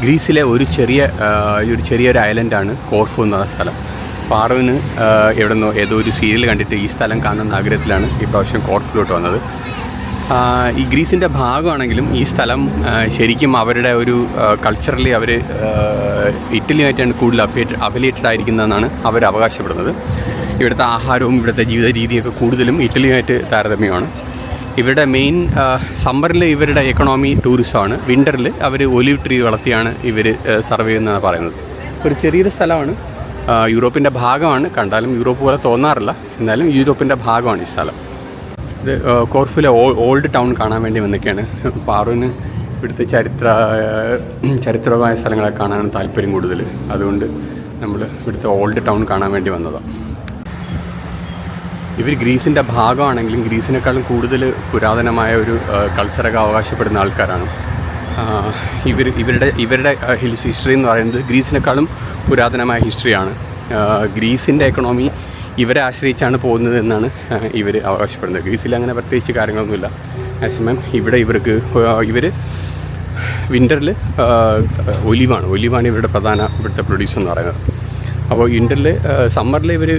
ഗ്രീസിലെ ഒരു ചെറിയ ഒരു ചെറിയൊരു ഐലൻഡാണ് കോർഫു എന്ന സ്ഥലം. പാറുവിന് എവിടെ നിന്നോ ഏതോ ഒരു സീരിയൽ കണ്ടിട്ട് ഈ സ്ഥലം കാണുന്ന ആഗ്രഹത്തിലാണ് ഈ പ്രാവശ്യം കോർഫിലോട്ട് വന്നത്. ഈ ഗ്രീസിന്റെ ഭാഗമാണെങ്കിലും ഈ സ്ഥലം ശരിക്കും അവരുടെ ഒരു കൾച്ചറലി അവർ ഇറ്റലിയുമായിട്ടാണ് കൂടുതൽ അഫിയേറ്റ് അഫിലിയേറ്റഡ് ആയിരിക്കുന്നതെന്നാണ് അവർ അവകാശപ്പെടുന്നത്. ഇവിടുത്തെ ആഹാരവും ഇവിടുത്തെ ജീവിത രീതിയൊക്കെ കൂടുതലും ഇറ്റലിയുമായിട്ട് താരതമ്യമാണ്. ഇവരുടെ മെയിൻ സമ്മറിൽ ഇവരുടെ എക്കണോമി ടൂറിസമാണ് വിന്ററിൽ അവർ ഒലിവ് ട്രീ വളർത്തിയാണ് ഇവർ സർവേ ചെയ്യുന്നതാണ് പറയുന്നത്. ഒരു ചെറിയൊരു സ്ഥലമാണ്. യൂറോപ്പിന്റെ ഭാഗമാണ്. കണ്ടാലും യൂറോപ്പ് പോലെ തോന്നാറില്ല. എന്നാലും യൂറോപ്പിന്റെ ഭാഗമാണ് ഈ സ്ഥലം. ഇത് കോർഫിലെ ഓൾഡ് ടൗൺ കാണാൻ വേണ്ടി വന്നൊക്കെയാണ് പാറുവിന് ഇവിടുത്തെ ചരിത്ര ചരിത്രമായ സ്ഥലങ്ങളെ കാണാനാണ് താല്പര്യം കൂടുതൽ അതുകൊണ്ട് നമ്മൾ ഇവിടുത്തെ ഓൾഡ് ടൗൺ കാണാൻ വേണ്ടി വന്നതാണ് ഇവർ ഗ്രീസിന്റെ ഭാഗമാണെങ്കിലും ഗ്രീസിനേക്കാളും കൂടുതൽ പുരാതനമായ ഒരു കൾച്ചറൊക്കെ അവകാശപ്പെടുന്ന ആൾക്കാരാണ്. ഇവർ ഇവരുടെ ഇവരുടെ ഹിസ്റ്ററി എന്ന് പറയുന്നത് ഗ്രീസിനേക്കാളും പുരാതനമായ ഹിസ്റ്ററിയാണ്. ഗ്രീസിന്റെ എക്കണോമി ഇവരെ ആശ്രയിച്ചാണ് പോകുന്നത് എന്നാണ് ഇവർ അവകാശപ്പെടുന്നത്. ഗ്രീസിൽ അങ്ങനെ പ്രത്യേകിച്ച് കാര്യങ്ങളൊന്നുമില്ല. അതേസമയം ഇവിടെ ഇവർക്ക് ഇവർ വിന്ററിൽ ഒലിവാണ്. ഒലിവാണ് ഇവരുടെ പ്രധാന ഇവിടുത്തെ പ്രൊഡ്യൂസ് എന്ന് പറയുന്നത്. അപ്പോൾ വിന്ററിൽ സമ്മറിൽ ഇവർ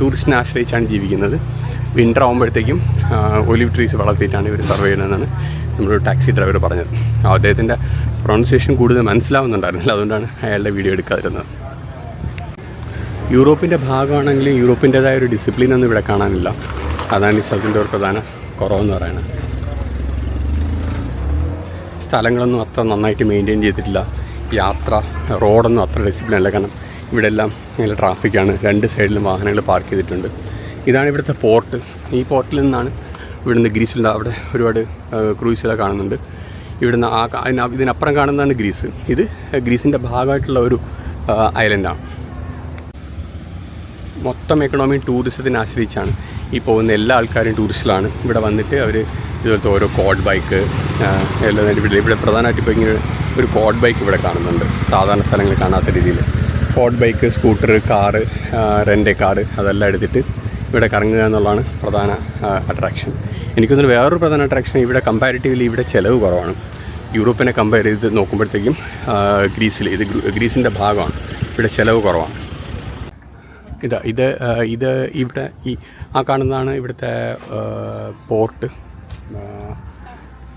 ടൂറിസ്റ്റിനെ ആശ്രയിച്ചാണ് ജീവിക്കുന്നത്. വിന്റർ ആകുമ്പോഴത്തേക്കും ഒലിവ് ട്രീസ് വളർത്തിയിട്ടാണ് ഇവർ സർവേ ചെയ്യുന്നതെന്നാണ് നമ്മുടെ ടാക്സി ഡ്രൈവർ പറഞ്ഞത്. അദ്ദേഹത്തിന്റെ പ്രൊണൗൺസിയേഷൻ കൂടുതൽ മനസ്സിലാവുന്നുണ്ടായിരുന്നില്ല. അതുകൊണ്ടാണ് അയാളുടെ വീഡിയോ എടുക്കാതിരുന്നത്. യൂറോപ്പിന്റെ ഭാഗമാണെങ്കിലും യൂറോപ്പിന്റേതായ ഒരു ഡിസിപ്ലിൻ ഒന്നും ഇവിടെ കാണാനില്ല. അതാണ് ഈ സ്ഥലത്തിന്റെ ഒരു പ്രധാന കുറവെന്ന് പറയുന്നത്. സ്ഥലങ്ങളൊന്നും അത്ര നന്നായിട്ട് മെയിന്റെയിൻ ചെയ്തിട്ടില്ല. യാത്ര റോഡൊന്നും അത്ര ഡിസിപ്ലിൻ അല്ല. കാരണം ഇവിടെ എല്ലാം നല്ല ട്രാഫിക്കാണ്. രണ്ട് സൈഡിലും വാഹനങ്ങൾ പാർക്ക് ചെയ്തിട്ടുണ്ട്. ഇതാണ് ഇവിടുത്തെ പോർട്ട്. ഈ പോർട്ടിൽ നിന്നാണ് ഇവിടുന്ന് ഗ്രീസിൽ അവിടെ ഒരുപാട് ക്രൂയിസുകളെ കാണുന്നുണ്ട്. ഇവിടുന്ന് ആ ഇതിനപ്പുറം കാണുന്നതാണ് ഗ്രീസ്. ഇത് ഗ്രീസിന്റെ ഭാഗമായിട്ടുള്ള ഒരു ഐലൻഡാണ്. മൊത്തം എക്കണോമി ടൂറിസത്തിനെ ആശ്രയിച്ചാണ്. ഈ പോകുന്ന എല്ലാ ആൾക്കാരും ടൂറിസ്റ്റിലാണ്. ഇവിടെ വന്നിട്ട് അവർ ഇതുപോലത്തെ ഓരോ കോഡ് ബൈക്ക് എല്ലാം ഇവിടെ ഇവിടെ പ്രധാനമായിട്ട് ഇപ്പോൾ ഇങ്ങനെ ഒരു കോഡ് ബൈക്ക് ഇവിടെ കാണുന്നുണ്ട്. സാധാരണ സ്ഥലങ്ങളിൽ കാണാത്ത രീതിയിൽ. Quad bike scooter car rent car അതെല്ലാം എടുത്തിട്ട് ഇവിടെ കറങ്ങുക എന്നുള്ളതാണ് പ്രധാന അട്രാക്ഷൻ എനിക്കൊന്നൊരു വേറൊരു പ്രധാന അട്രാക്ഷൻ ഇവിടെ കമ്പാരിറ്റീവ്ലി ഇവിടെ ചിലവ് കുറവാണ്. യൂറോപ്പിനെ കമ്പയർ ചെയ്ത് നോക്കുമ്പോഴത്തേക്കും ഗ്രീസിൽ ഇത് ഗ്രൂ- ഗ്രീസിന്റെ ഭാഗമാണ്. ഇവിടെ ചിലവ് കുറവാണ്. ഇതാ ഇത് ഇത് ഇവിടെ ഈ ആ കാണുന്നതാണ് ഇവിടുത്തെ പോർട്ട്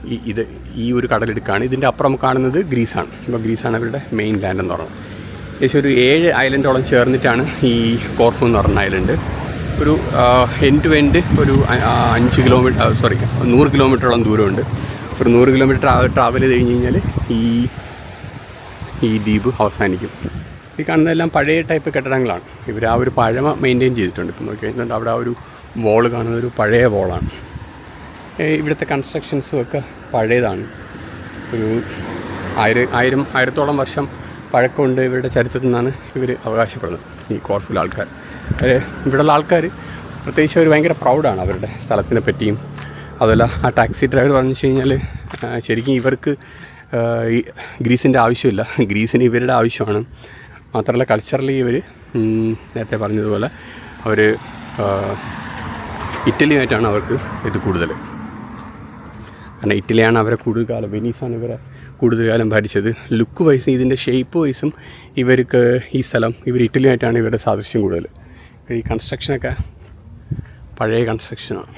ഈ ഇത് ഈ ഒരു കടലെടുക്കാണ്. ഇതിന്റെ അപ്പുറം കാണുന്നത് ഗ്രീസാണ്. ഇപ്പോൾ ഗ്രീസാണ് അവരുടെ മെയിൻ ലാൻഡ് എന്ന് പറയുന്നത്. ഏകദേശം ഒരു ഏഴ് ഐലൻഡോളം ചേർന്നിട്ടാണ് ഈ കോർഫു എന്ന് പറഞ്ഞ ഐലൻഡ്. ഒരു എൻഡ് ടു എൻഡ് ഒരു അഞ്ച് കിലോമീറ്റർ സോറി നൂറ് കിലോമീറ്ററോളം ദൂരമുണ്ട്. ഒരു നൂറ് കിലോമീറ്റർ ട്രാവൽ ചെയ്ത് കഴിഞ്ഞ് കഴിഞ്ഞാൽ ഈ ഈ ദ്വീപ് അവസാനിക്കും. ഈ കാണുന്നതെല്ലാം പഴയ ടൈപ്പ് കെട്ടിടങ്ങളാണ്. ഇവർ ആ ഒരു പഴമ മെയിന്റെയിൻ ചെയ്തിട്ടുണ്ട്. ഇപ്പം നോക്കി കഴിഞ്ഞാൽ അവിടെ ആ ഒരു വോൾ കാണുന്നത് ഒരു പഴയ വോളാണ് ഇവിടുത്തെ കൺസ്ട്രക്ഷൻസും ഒക്കെ പഴയതാണ്. ഒരു ആയിരം ആയിരം ആയിരത്തോളം വർഷം പഴക്കമുണ്ട് ഇവരുടെ ചരിത്രത്തിൽ നിന്നാണ് ഇവർ അവകാശപ്പെടുന്നത്. ഈ കോർഫുൽ ആൾക്കാർ. ഇവിടെയുള്ള ആൾക്കാർ പ്രത്യേകിച്ച് അവർ ഭയങ്കര പ്രൗഡാണ് അവരുടെ സ്ഥലത്തിനെ പറ്റിയും. അതുപോലെ ആ ടാക്സി ഡ്രൈവർ പറഞ്ഞു വെച്ച് കഴിഞ്ഞാൽ ശരിക്കും ഇവർക്ക് ഈ ഗ്രീസിന്റെ ആവശ്യമില്ല. ഗ്രീസിന് ഇവരുടെ ആവശ്യമാണ്. മാത്രമല്ല കൾച്ചറലി ഇവർ നേരത്തെ പറഞ്ഞതുപോലെ അവർ ഇറ്റലിയുമായിട്ടാണ് അവർക്ക് ഇത് കൂടുതൽ കാരണം ഇറ്റലിയാണ് അവരെ കൂടുതൽ കാലം വെനീസാണ് ഇവരെ കൂടുതൽ കാലം ഭരിച്ചത് ലുക്ക് വൈസും ഇതിന്റെ ഷേപ്പ് വൈസും ഇവർക്ക് ഈ സ്ഥലം ഇവർ ഇറ്റലിയായിട്ടാണ് ഇവരുടെ സാദൃശ്യം കൂടുതൽ. ഈ കൺസ്ട്രക്ഷനൊക്കെ പഴയ കൺസ്ട്രക്ഷനാണ്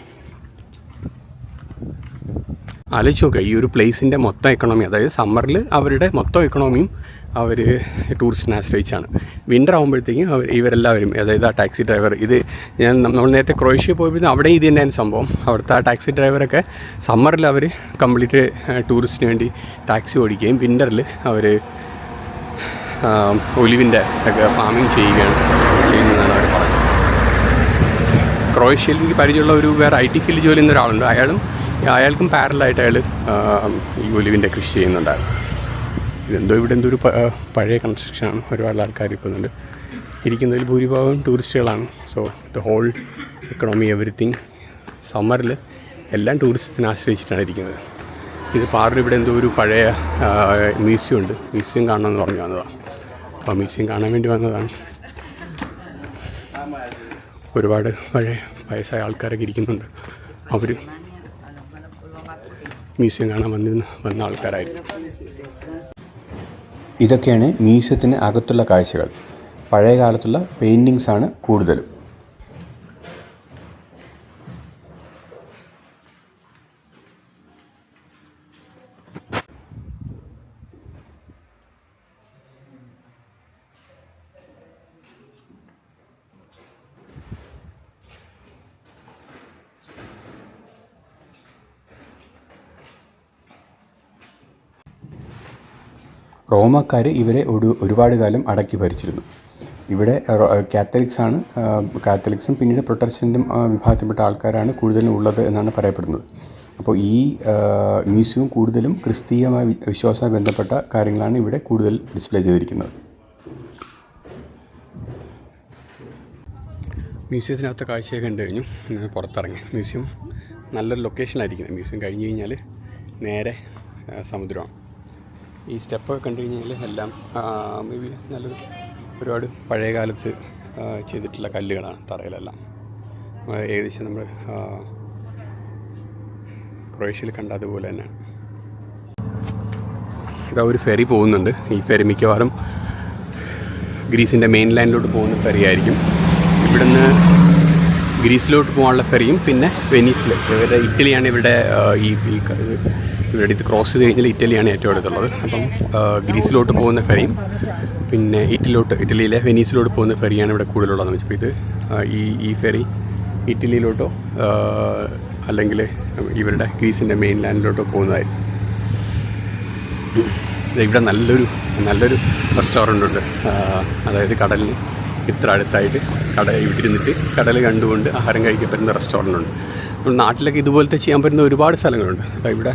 ആലോചിച്ച് നോക്കുക ഈ ഒരു പ്ലേസിന്റെ മൊത്തം എക്കണോമി അതായത് സമ്മറിൽ അവരുടെ മൊത്തം എക്കണോമിയും അവർ ടൂറിസ്റ്റിനെ ആശ്രയിച്ചാണ്. വിന്റർ ആകുമ്പോഴത്തേക്കും അവർ ഇവരെല്ലാവരും അതായത് ആ ടാക്സി ഡ്രൈവർ ഇത് ഞാൻ നമ്മൾ നേരത്തെ ക്രൊയേഷ്യ പോയപ്പോൾ അവിടെ ഇത് തന്നെയാണ് സംഭവം. അവിടുത്തെ ആ ടാക്സി ഡ്രൈവറൊക്കെ സമ്മറിൽ അവർ കംപ്ലീറ്റ് ടൂറിസ്റ്റിന് വേണ്ടി ടാക്സി ഓടിക്കുകയും വിന്ററിൽ അവർ ഒലിവിന്റെ ഒക്കെ ഫാമിങ് ചെയ്യുകയാണ് ചെയ്യുന്നതെന്നാണ് അവർ പറഞ്ഞത് ക്രൊയേഷ്യയിൽ എനിക്ക് പരിചയമുള്ള ഒരു വേറെ ഐ ടി ഫീൽഡ് ജോലി ചെയ്യുന്ന ഒരാളുണ്ട്. അയാളും അയാൾക്കും പാരലായിട്ട് അയാൾ ഈ ഒലിവിന്റെ കൃഷി ചെയ്യുന്നുണ്ടായിരുന്നു. ഇതെന്തോ ഇവിടെ എന്തോ ഒരു പഴയ കൺസ്ട്രക്ഷനാണ് ഒരുപാട് ആൾക്കാർ ഇരിക്കുന്നുണ്ട് ഇരിക്കുന്നതിൽ ഭൂരിഭാഗം ടൂറിസ്റ്റുകളാണ് so the whole economy everything സമ്മറിൽ എല്ലാം ടൂറിസത്തിനെ ആശ്രയിച്ചിട്ടാണ് ഇരിക്കുന്നത്. ഇത് പാറിൽ ഇവിടെ എന്തോ ഒരു പഴയ മ്യൂസിയം ഉണ്ട്. മ്യൂസിയം കാണണമെന്ന് പറഞ്ഞു വന്നതാണ് അപ്പോൾ മ്യൂസിയം കാണാൻ വേണ്ടി വന്നതാണ്. ഒരുപാട് പഴയ വയസ്സായ ആൾക്കാരൊക്കെ ഇരിക്കുന്നുണ്ട്. അവർ മ്യൂസിയം കാണാൻ വന്നിരുന്ന വന്ന ആൾക്കാരായിരുന്നു ഇതൊക്കെയാണ് മ്യൂസിയത്തിന് അകത്തുള്ള കാഴ്ചകൾ. പഴയ കാലത്തുള്ള പെയിന്റിങ്സ് ആണ് കൂടുതലും. റോമക്കാർ ഇവരെ ഒരു ഒരുപാട് കാലം അടക്കി ഭരിച്ചിരുന്നു. ഇവിടെ കാത്തലിക്സാണ് കാത്തലിക്സ് പിന്നീട് പ്രൊട്ടസ്റ്റന്റും ആ, വിഭാഗത്തിൽപ്പെട്ട ആൾക്കാരാണ് കൂടുതലും ഉള്ളത് എന്നാണ് പറയപ്പെടുന്നത്. അപ്പോൾ ഈ മ്യൂസിയം കൂടുതലും ക്രിസ്തീയമായ വിശ്വാസമായി ബന്ധപ്പെട്ട കാര്യങ്ങളാണ് ഇവിടെ കൂടുതൽ ഡിസ്പ്ലേ ചെയ്തിരിക്കുന്നത്. മ്യൂസിയത്തിനകത്തെ കാഴ്ചയൊക്കെ കണ്ടു കഴിഞ്ഞു. പുറത്തിറങ്ങി. മ്യൂസിയം നല്ലൊരു ലൊക്കേഷനിലായിരിക്കുന്നത് മ്യൂസിയം കഴിഞ്ഞ് കഴിഞ്ഞാൽ നേരെ സമുദ്രമാണ്. ഈ സ്റ്റെപ്പൊക്കെ കണ്ടു കഴിഞ്ഞാൽ എല്ലാം നല്ലൊരു ഒരുപാട് പഴയ കാലത്ത് ചെയ്തിട്ടുള്ള കല്ലുകളാണ് തറയിലെല്ലാം. ഏകദേശം നമ്മൾ ക്രൊയേഷ്യയിൽ കണ്ട അതുപോലെ തന്നെയാണ്. ഇതാ ഒരു ഫെറി പോകുന്നുണ്ട്. ഈ ഫെറി മിക്കവാറും ഗ്രീസിന്റെ മെയിൻ ലാൻഡിലോട്ട് പോകുന്ന ഫെറി ആയിരിക്കും. ഇവിടുന്ന് ഗ്രീസിലോട്ട് പോകാനുള്ള ഫെറിയും പിന്നെ വെനീസിൽ ഇവരുടെ ഇറ്റലിയാണ് ഇവരുടെ ഈ ക- ഇത് ക്രോസ് ചെയ്ത് കഴിഞ്ഞാൽ ഇറ്റലിയാണ് ഏറ്റവും അടുത്തുള്ളത്. അപ്പം ഗ്രീസിലോട്ട് പോകുന്ന ഫെറിയും പിന്നെ ഇറ്റലിയിലോട്ട് ഇറ്റലിയിലെ വെനീസിലോട്ട് പോകുന്ന ഫെറിയാണ് ഇവിടെ കൂടുതലുള്ളതെന്ന് വെച്ചപ്പോൾ ഇത് ഈ ഈ ഫെറി ഇറ്റലിയിലോട്ടോ അല്ലെങ്കിൽ ഇവരുടെ ഗ്രീസിന്റെ മെയിൻ ലാൻഡിലോട്ടോ പോകുന്നതായിരിക്കും. ഇവിടെ നല്ലൊരു നല്ലൊരു റെസ്റ്റോറന്റ് ഉണ്ട് അതായത് കടലിന് ഇത്ര അടുത്തായിട്ട് കട ഇവിടെ ഇരുന്നിട്ട് കടൽ കണ്ടുകൊണ്ട് ആഹാരം കഴിക്കാൻ പറ്റുന്ന റെസ്റ്റോറന്റ് ഉണ്ട് നാട്ടിലൊക്കെ ഇതുപോലത്തെ ചെയ്യാൻ പറ്റുന്ന ഒരുപാട് സ്ഥലങ്ങളുണ്ട്. അപ്പോൾ ഇവിടെ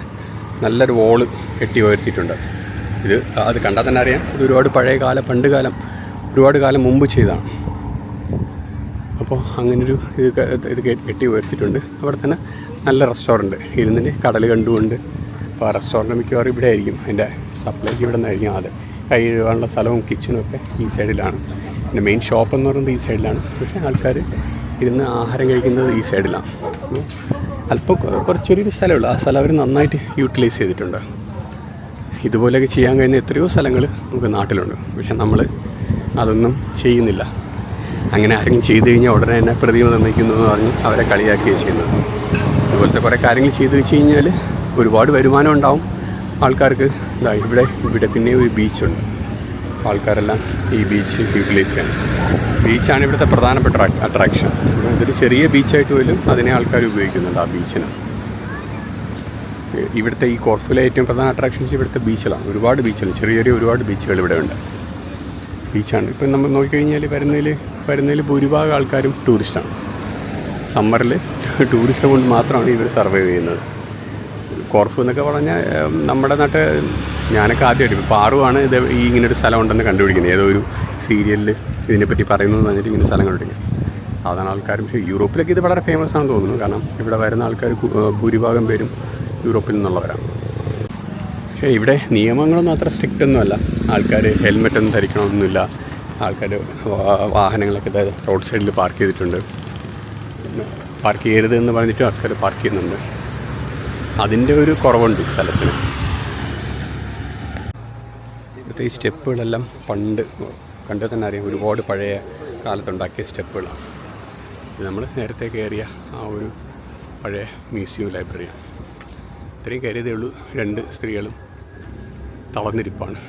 നല്ലൊരു വോൾ കെട്ടി ഉയർത്തിയിട്ടുണ്ട്. ഇത് അത് കണ്ടാൽ തന്നെ അറിയാം. ഇത് ഒരുപാട് പഴയ കാലം പണ്ട് കാലം ഒരുപാട് കാലം മുമ്പ് ചെയ്തതാണ്. അപ്പോൾ അങ്ങനൊരു ഇത് ഇത് കെട്ടി ഉയർത്തിയിട്ടുണ്ട്. അവിടെ തന്നെ നല്ല റെസ്റ്റോറന്റ് ഇരുന്നിന് കടൽ കണ്ടുകൊണ്ട് അപ്പോൾ ആ റെസ്റ്റോറന്റ് മിക്കവാറും ഇവിടെ ആയിരിക്കും. അതിന്റെ സപ്ലൈക്ക് ഇവിടെ നിന്നായിരിക്കും അത് കൈ കഴുകാനുള്ള സ്ഥലവും കിച്ചണും ഒക്കെ ഈ സൈഡിലാണ് പിന്നെ മെയിൻ ഷോപ്പ് എന്ന് പറയുന്നത് ഈ സൈഡിലാണ് പക്ഷേ ആൾക്കാർ ഇരുന്ന് ആഹാരം കഴിക്കുന്നത് ഈ സൈഡിലാണ് അല്പം കുറച്ചൊരു സ്ഥലമുള്ളൂ. ആ സ്ഥലം അവർ നന്നായിട്ട് യൂട്ടിലൈസ് ചെയ്തിട്ടുണ്ട്. ഇതുപോലെയൊക്കെ ചെയ്യാൻ കഴിയുന്ന എത്രയോ സ്ഥലങ്ങൾ നമുക്ക് നാട്ടിലുണ്ട്. പക്ഷെ നമ്മൾ അതൊന്നും ചെയ്യുന്നില്ല. അങ്ങനെ ആരെങ്കിലും ചെയ്തു കഴിഞ്ഞാൽ ഉടനെ തന്നെ പ്രതിമ നിർമ്മിക്കുന്നു എന്ന് പറഞ്ഞ് അവരെ കളിയാക്കുകയാണ് ചെയ്യുന്നത് ഇതുപോലത്തെ കുറേ കാര്യങ്ങൾ ചെയ്തു വെച്ച് കഴിഞ്ഞാൽ ഒരുപാട് വരുമാനം ഉണ്ടാവും. ആൾക്കാർക്ക് ഇതാ ഇവിടെ ഇവിടെ പിന്നെ ഒരു ബീച്ചുണ്ട് ആൾക്കാരെല്ലാം ഈ ബീച്ച് യൂട്ടിലൈസ് ചെയ്യാൻ. ബീച്ചാണ് ഇവിടുത്തെ പ്രധാനപ്പെട്ട അട്രാക്ഷൻ ഇതൊരു ചെറിയ ബീച്ചായിട്ട് പോലും അതിനെ ആൾക്കാർ ഉപയോഗിക്കുന്നുണ്ട് ആ ബീച്ചിന് ഇവിടുത്തെ ഈ കോർഫിലെ ഏറ്റവും പ്രധാന അട്രാക്ഷൻസ് ഇവിടുത്തെ ബീച്ചിലാണ് ഒരുപാട് ബീച്ചുകൾ ചെറിയ ചെറിയ ഒരുപാട് ബീച്ചുകൾ ഇവിടെ ഉണ്ട്. ബീച്ചാണ് ഇപ്പം നമ്മൾ നോക്കിക്കഴിഞ്ഞാൽ വരുന്നതിൽ വരുന്നതിൽ ഭൂരിഭാഗം ആൾക്കാരും ടൂറിസ്റ്റാണ് സമ്മറിൽ ടൂറിസം കൊണ്ട് മാത്രമാണ് ഇവർ സർവൈവ് ചെയ്യുന്നത്. കോർഫ് എന്നൊക്കെ പറഞ്ഞാൽ നമ്മുടെ നാട്ടിൽ ഞാനൊക്കെ ആദ്യമായിട്ട് ഇപ്പോൾ പാറുവാണ് ഇത് ഈ ഇങ്ങനൊരു സ്ഥലം ഉണ്ടെന്ന് കണ്ടുപിടിക്കുന്നത്. ഏതോ ഒരു സീരിയലിൽ ഇതിനെപ്പറ്റി പറയുന്നു എന്ന് പറഞ്ഞിട്ട് ഇങ്ങനെ സ്ഥലം കണ്ടുപിടിക്കുന്നത്. സാധാരണ ആൾക്കാരും പക്ഷേ യൂറോപ്പിലൊക്കെ ഇത് വളരെ ഫേമസ് ആണെന്ന് തോന്നുന്നു. കാരണം ഇവിടെ വരുന്ന ആൾക്കാർ ഭൂരിഭാഗം പേരും യൂറോപ്പിൽ നിന്നുള്ളവരാണ്. പക്ഷേ ഇവിടെ നിയമങ്ങളൊന്നും അത്ര സ്ട്രിക്റ്റ് ഒന്നുമല്ല ആൾക്കാർ ഹെൽമെറ്റ് ഒന്നും ധരിക്കണമെന്നൊന്നുമില്ല ആൾക്കാർ വാഹനങ്ങളൊക്കെ റോഡ് സൈഡിൽ പാർക്ക് ചെയ്തിട്ടുണ്ട്. പാർക്ക് ചെയ്യരുത് എന്ന് പറഞ്ഞിട്ട് ആൾക്കാർ പാർക്ക് ചെയ്യുന്നുണ്ട്. അതിന്റെ ഒരു കുറവുണ്ട് സ്ഥലത്തിന്. ഇവിടുത്തെ ഈ സ്റ്റെപ്പുകളെല്ലാം പണ്ട് കണ്ടു തന്നെ അറിയാം. ഒരുപാട് പഴയ കാലത്തുണ്ടാക്കിയ സ്റ്റെപ്പുകളാണ്. ഇത് നമ്മൾ നേരത്തെ കയറിയ ആ ഒരു പഴയ മ്യൂസിയം ലൈബ്രറിയാണ്. ഇത്രയും കയറിയതേ ഉള്ളൂ. രണ്ട് സ്ത്രീകളും തളർന്നിരിപ്പാണ്.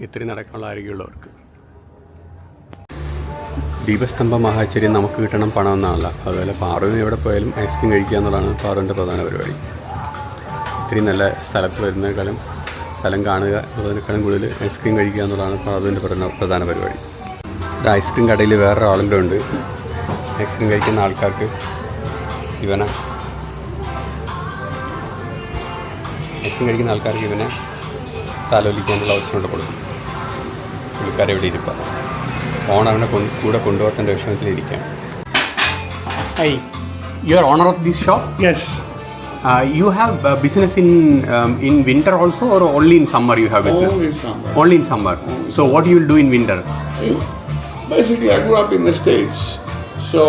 ഇത്രയും നടക്കാനുള്ള ആരോഗ്യമുള്ളവർക്ക്. ദീപസ്തംഭ മഹാചര്യം നമുക്ക് കിട്ടണം പണം എന്നാണല്ല അതുപോലെ പാറുവിന് എവിടെ പോയാലും ഐസ്ക്രീം കഴിക്കുക എന്നുള്ളതാണ് പാറുവിന്റെ പ്രധാന പരിപാടി. ഇത്രയും നല്ല സ്ഥലത്ത് വരുന്നതിനേക്കാളും സ്ഥലം കാണുക എന്നതിനേക്കാളും കൂടുതൽ ഐസ്ക്രീം കഴിക്കുക എന്നുള്ളതാണ് പാറുവിന്റെ പ്രധാന പരിപാടി. ഇത് ഐസ്ക്രീം കടയിൽ വേറൊരു ആളുടെ ഉണ്ട് ഐസ്ക്രീം കഴിക്കുന്ന ആൾക്കാർക്ക് ഇവനെ ഐസ്ക്രീം കഴിക്കുന്ന ആൾക്കാർക്ക് ഇവനെ താലോലിക്കാനുള്ള അവസരം കൂടെ കൊടുക്കും. പുള്ളിക്കാരെ ഇവിടെ ഇരിപ്പാണ് ഓൺ അവനെ കൊണ്ട് കൂടെ കൊണ്ടുപോകേണ്ട വിഷമത്തിലിരിക്കുകയാണ് hi you are owner of this shop Yes, you have business in in winter also or only in summer you have business only summer. Only in summer so what you will do in winter Basically, I grew up in the States, so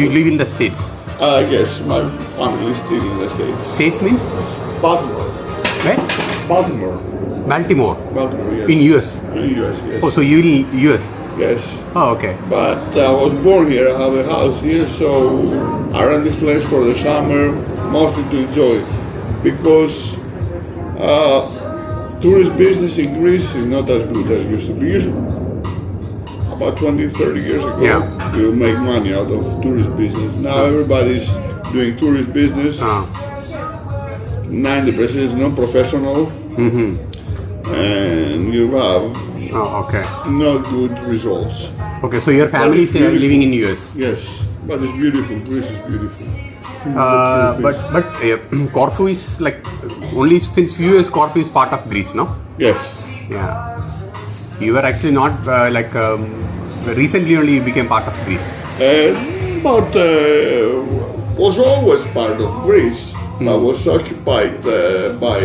you live in the States uh, yes, my family is still in the States. States means Baltimore. Where? Baltimore. Baltimore. Baltimore, yes. In US. In US, yes. Oh, so you in US? Yes. Oh, okay. But I was born here, I have a house here, so I rent this place for the summer, mostly to enjoy. Because uh, tourist business in Greece is not as good as it used to be. Used about 20, 30 years ago, Yeah. you make money out of tourist business. Now everybody's doing tourist business. Ah. 90% is non-professional, Mm-hmm. and you have Oh, okay. not good results. Okay, so your family is living in US. Yes, but it's beautiful. Greece is beautiful. Uh, but but uh, Corfu is like only since few years Corfu is part of Greece, no? Yes. Yeah. You were actually not uh, like um, recently only you became part of Greece. Uh, but uh, was always part of Greece, but was occupied uh, by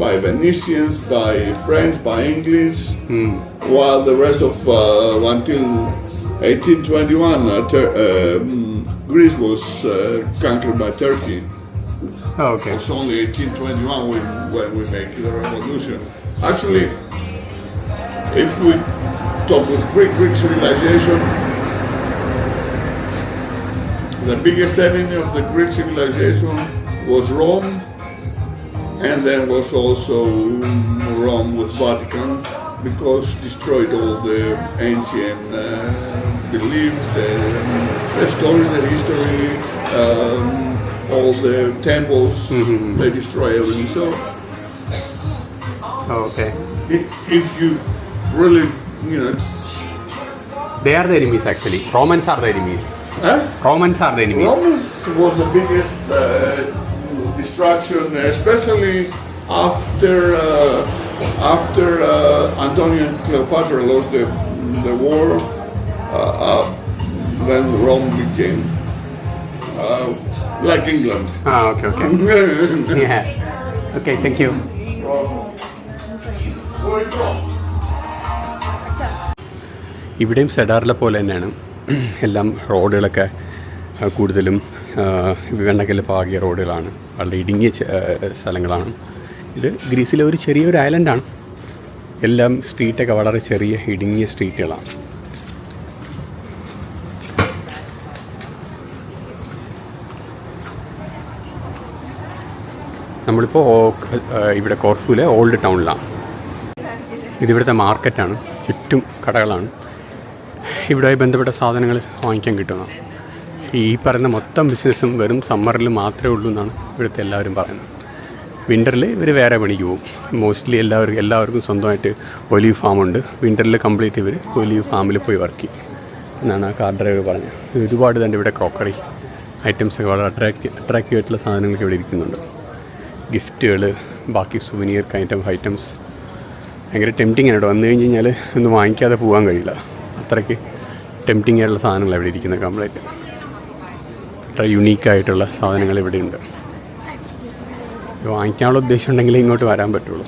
by Venetians, by French, by English, while the rest of uh, until 1821, uh, Tur- um, Greece was uh, conquered by Turkey. Oh, okay. It's only 1821 when, when we make the revolution. Actually, if we talk with Greek, Greek civilization, the biggest enemy of the Greek civilization was Rome, and then was also Rome with Vatican, because destroyed all the ancient uh, beliefs, and the stories, the history, um, all the temples. They destroy everything. So Oh, okay. if you really, you know, it's, They are the enemies actually. Romans are the enemies. huh? Romans are the enemies. Romans was the biggest uh, destruction, especially after uh, after uh, Antonio and Cleopatra lost the the war. Uh, uh, then Rome became uh, like England. Ah, okay, okay. yeah. Okay, thank you. ഇവിടെയും സെഡാറിലെ പോലെ തന്നെയാണ് എല്ലാം റോഡുകളൊക്കെ കൂടുതലും വെണ്ണക്കൽ പാകിയ റോഡുകളാണ് വളരെ ഇടുങ്ങിയ സ്ഥലങ്ങളാണ്. ഇത് ഗ്രീസിലെ ഒരു ചെറിയൊരു ഐലൻഡാണ്. എല്ലാം സ്ട്രീറ്റൊക്കെ വളരെ ചെറിയ ഇടുങ്ങിയ സ്ട്രീറ്റുകളാണ്. നമ്മളിപ്പോൾ ഇവിടെ കോർഫുവിലെ ഓൾഡ് ടൗണിലാണ്. ഇതിവിടുത്തെ മാർക്കറ്റാണ്. ചുറ്റും കടകളാണ്. ഇവിടെ ബന്ധപ്പെട്ട സാധനങ്ങൾ വാങ്ങിക്കാൻ കിട്ടുന്നതാണ്. ഈ പറയുന്ന മൊത്തം ബിസിനസ്സും വെറും സമ്മറിൽ മാത്രമേ ഉള്ളൂ എന്നാണ് ഇവിടുത്തെ എല്ലാവരും പറയുന്നത്. വിന്ററിൽ ഇവർ വേറെ പണിക്ക് പോകും. മോസ്റ്റ്ലി എല്ലാവർക്കും എല്ലാവർക്കും സ്വന്തമായിട്ട് ഒലിവ് ഫാം ഉണ്ട്. വിന്ററിൽ കംപ്ലീറ്റ് ഇവർ ഒലിവ് ഫാമിൽ പോയി വർക്ക് ചെയ്യും. എന്നാണ് ആ കാർ ഡ്രൈവർ പറഞ്ഞത്. ഒരുപാട് തന്നെ ഇവിടെ ക്രോക്കറി ഐറ്റംസൊക്കെ വളരെ അട്രാക്റ്റീവ് അട്രാക്റ്റീവ് ആയിട്ടുള്ള സാധനങ്ങളൊക്കെ ഇവിടെ ഇരിക്കുന്നുണ്ട്. ഗിഫ്റ്റുകൾ ബാക്കി സുവനിയർ ഐറ്റം ഐറ്റംസ് ഭയങ്കര ടെംപ്റ്റിംഗ് ആണ് ഇവിടെ വന്നു കഴിഞ്ഞ് കഴിഞ്ഞാൽ ഒന്നും വാങ്ങിക്കാതെ പോകാൻ കഴിയില്ല. അത്രയ്ക്ക് ടെംപ്റ്റിംഗ് ആയിട്ടുള്ള സാധനങ്ങൾ ഇവിടെ ഇരിക്കുന്നത് കംപ്ലീറ്റ് അത്ര യുണീക്കായിട്ടുള്ള സാധനങ്ങൾ ഇവിടെ ഉണ്ട് ഇത് വാങ്ങിക്കാനുള്ള ഉദ്ദേശം ഉണ്ടെങ്കിലേ ഇങ്ങോട്ട് വരാൻ പറ്റുള്ളൂ.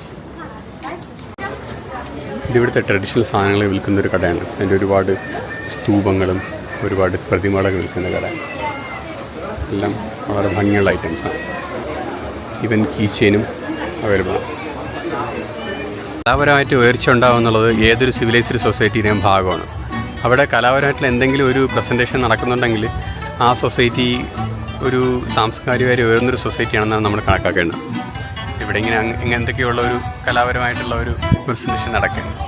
ഇതിവിടുത്തെ ട്രഡീഷണൽ സാധനങ്ങൾ വിൽക്കുന്ന ഒരു കടയാണ്. അതിന്റെ ഒരുപാട് സ്തൂപങ്ങളും ഒരുപാട് പ്രതിമകളൊക്കെ വിൽക്കുന്ന കട. എല്ലാം വളരെ ഭംഗിയുള്ള ഐറ്റംസാണ് ഈവൻ കീ ചെയിനും അവൈലബിൾ ആണ്. കലാപരമായിട്ട് ഉയർച്ച ഉണ്ടാവുക എന്നുള്ളത് ഏതൊരു സിവിലൈസ്ഡ് സൊസൈറ്റിയുടെയും ഭാഗമാണ്. അവിടെ കലാപരമായിട്ടുള്ള എന്തെങ്കിലും ഒരു പ്രസന്റേഷൻ നടക്കുന്നുണ്ടെങ്കിൽ ആ സൊസൈറ്റി ഒരു സാംസ്കാരികമായി ഉയർന്നൊരു സൊസൈറ്റിയാണെന്നാണ് നമ്മൾ കണക്കാക്കേണ്ടത്. ഇവിടെ ഇങ്ങനെ എന്തൊക്കെയുള്ള ഒരു കലാപരമായിട്ടുള്ള ഒരു പ്രസന്റേഷൻ നടക്കുന്നത്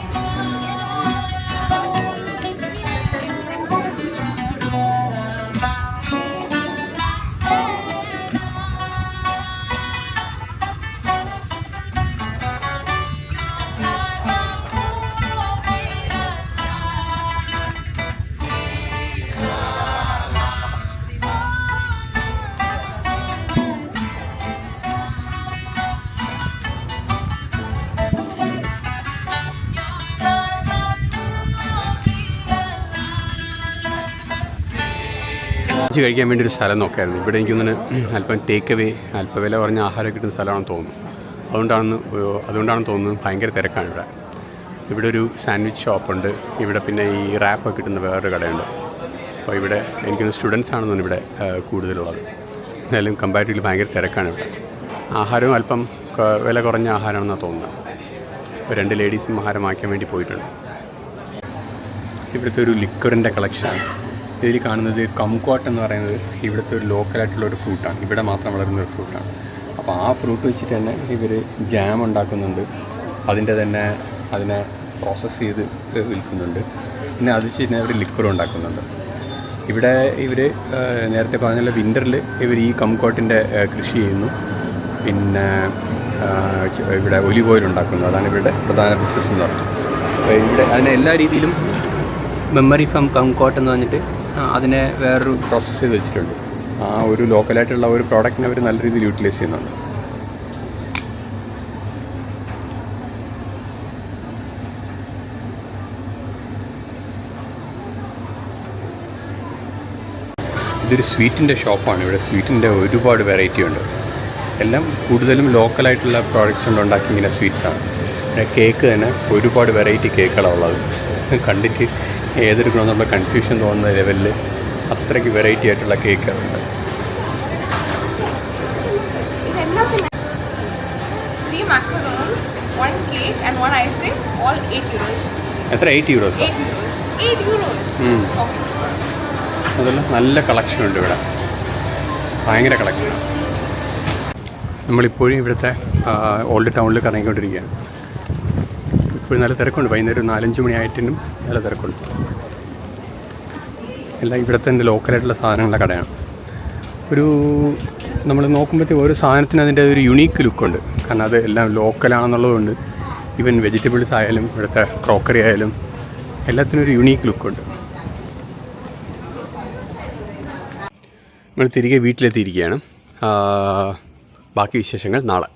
ലഞ്ച് കഴിക്കാൻ വേണ്ടി ഒരു സ്ഥലം നോക്കായിരുന്നു. ഇവിടെ എനിക്കൊന്നിന് അല്പം ടേക്ക് അവേ അല്പം വില കുറഞ്ഞ ആഹാരം കിട്ടുന്ന സ്ഥലമാണെന്ന് തോന്നുന്നു. അതുകൊണ്ടാണെന്ന് അതുകൊണ്ടാണെന്ന് തോന്നുന്നത് ഭയങ്കര തിരക്കാണ് ഇവിടെ. ഇവിടെ ഒരു സാൻഡ്വിച്ച് ഷോപ്പുണ്ട് ഇവിടെ പിന്നെ ഈ റാപ്പൊക്കെ കിട്ടുന്ന വേറൊരു കടയുണ്ട്. അപ്പോൾ ഇവിടെ എനിക്കൊന്ന് സ്റ്റുഡൻസ് ആണെന്നാണ് ഇവിടെ കൂടുതലുള്ളത്. എന്തായാലും കമ്പാരിറ്റീവ്ലി ഭയങ്കര തിരക്കാണ് ഇവിടെ. ആഹാരവും അല്പം വില കുറഞ്ഞ ആഹാരമാണെന്നാണ് തോന്നുന്നത്. രണ്ട് ലേഡീസും ആഹാരം വാങ്ങിക്കാൻ വേണ്ടി പോയിട്ടുണ്ട്. ഇവിടുത്തെ ഒരു ലിക്വറിന്റെ കളക്ഷനാണ് ഇതിൽ കാണുന്നത് കംകോട്ട് എന്ന് പറയുന്നത് ഇവിടുത്തെ ഒരു ലോക്കലായിട്ടുള്ള ഒരു ഫ്രൂട്ടാണ്. ഇവിടെ മാത്രം വളരുന്ന ഒരു ഫ്രൂട്ടാണ്. അപ്പോൾ ആ ഫ്രൂട്ട് വെച്ചിട്ട് തന്നെ ഇവർ ജാം ഉണ്ടാക്കുന്നുണ്ട്. അതിന്റെ തന്നെ അതിനെ പ്രോസസ്സ് ചെയ്ത് വിൽക്കുന്നുണ്ട്. പിന്നെ അത് വെച്ച് കഴിഞ്ഞാൽ അവർ ലിക്വർ ഉണ്ടാക്കുന്നുണ്ട്. ഇവിടെ ഇവർ നേരത്തെ പറഞ്ഞ വിന്ററിൽ ഇവർ ഈ കംകോട്ടിന്റെ കൃഷി ചെയ്യുന്നു. പിന്നെ ഇവിടെ ഒലിവ് ഓയിൽ ഉണ്ടാക്കുന്നു. അതാണ് ഇവരുടെ പ്രധാന ബിസിനസ് എന്ന് പറയുന്നത് ഇവിടെ അതിനെ എല്ലാ രീതിയിലും മെമ്മറി ഫ്രം കംകോട്ട് എന്ന് പറഞ്ഞിട്ട് അതിനെ വേറൊരു പ്രോസസ്സ് ചെയ്ത് വെച്ചിട്ടുണ്ട്. ആ ഒരു ലോക്കലായിട്ടുള്ള ഒരു പ്രോഡക്റ്റിനെ അവർ നല്ല രീതിയിൽ യൂട്ടിലൈസ് ചെയ്യുന്നുണ്ട്. ഇതൊരു സ്വീറ്റിന്റെ ഷോപ്പാണ് ഇവിടെ സ്വീറ്റിന്റെ ഒരുപാട് വെറൈറ്റി ഉണ്ട്. എല്ലാം കൂടുതലും ലോക്കലായിട്ടുള്ള പ്രോഡക്റ്റ്സ് കൊണ്ട് ഉണ്ടാക്കി ഇങ്ങനെ സ്വീറ്റ്സാണ് പിന്നെ കേക്ക് തന്നെ ഒരുപാട് വെറൈറ്റി കേക്കുകളാണ് ഉള്ളത്. കണ്ടിട്ട് ഏതെടുക്കണമെന്നുള്ള കൺഫ്യൂഷൻ തോന്നുന്ന ലെവലിൽ അത്രയ്ക്ക് വെറൈറ്റി ആയിട്ടുള്ള കേക്കുകളുണ്ട് Three macarons, one cake, and one ice cream, all 8 euros. എത്ര എയ്റ്റ് യൂറോസ് 8 euros. 8 euros. ഉം. Okay. അതല്ല നല്ല കളക്ഷൻ ഉണ്ട് ഇവിടെ ഭയങ്കര കളക്ഷനാണ് നമ്മളിപ്പോഴും ഇവിടുത്തെ ഓൾഡ് ടൗണിൽ കറങ്ങിക്കൊണ്ടിരിക്കുകയാണ് ഇപ്പോഴും നല്ല തിരക്കുണ്ട്. വൈകുന്നേരം ഒരു നാലഞ്ച് മണിയായിട്ടും നല്ല തിരക്കുണ്ട്. എല്ലാം ഇവിടുത്തെ തന്നെ ലോക്കലായിട്ടുള്ള സാധനങ്ങളുടെ കടയാണ്. ഒരു നമ്മൾ നോക്കുമ്പോഴത്തേക്ക് ഓരോ സാധനത്തിന് അതിന്റെ ഒരു യുണീക്ക് ലുക്കുണ്ട് കാരണം അത് എല്ലാം ലോക്കലാണെന്നുള്ളതുകൊണ്ട് ഈവൻ വെജിറ്റബിൾസ് ആയാലും ഇവിടുത്തെ ക്രോക്കറി ആയാലും എല്ലാത്തിനും ഒരു യുണീക്ക് ലുക്കുണ്ട് നമ്മൾ തിരികെ വീട്ടിലെത്തിയിരിക്കുകയാണ്. ബാക്കി വിശേഷങ്ങൾ നാളെ.